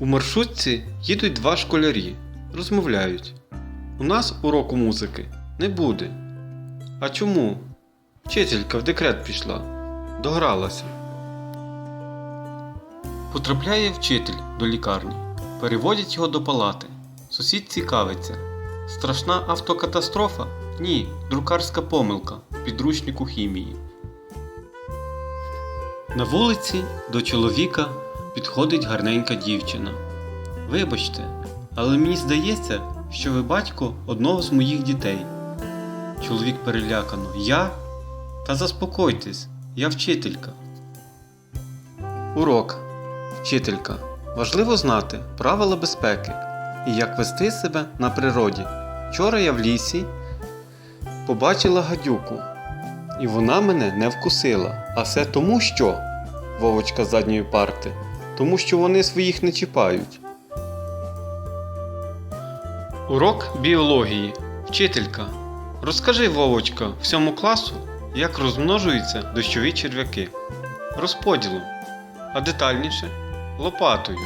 У маршрутці їдуть два школярі, розмовляють. У нас уроку музики не буде. А чому? Вчителька в декрет пішла, догралася. Потрапляє вчитель до лікарні. Переводять його до палати. Сусід цікавиться. Страшна автокатастрофа? Ні, друкарська помилка в підручнику хімії. На вулиці до чоловіка підходить гарненька дівчина. Вибачте, але мені здається, що ви батько одного з моїх дітей. Чоловік перелякано. Я? Та заспокойтесь, я вчителька. Урок. Вчителька. Важливо знати правила безпеки і як вести себе на природі. Вчора я в лісі побачила гадюку, і вона мене не вкусила. А все тому, що Вовочка задньої парти, тому що вони своїх не чіпають. Урок біології. Вчителька. Розкажи, Вовочка, всьому класу, як розмножуються дощові черв'яки. Розподілом. А детальніше лопатою.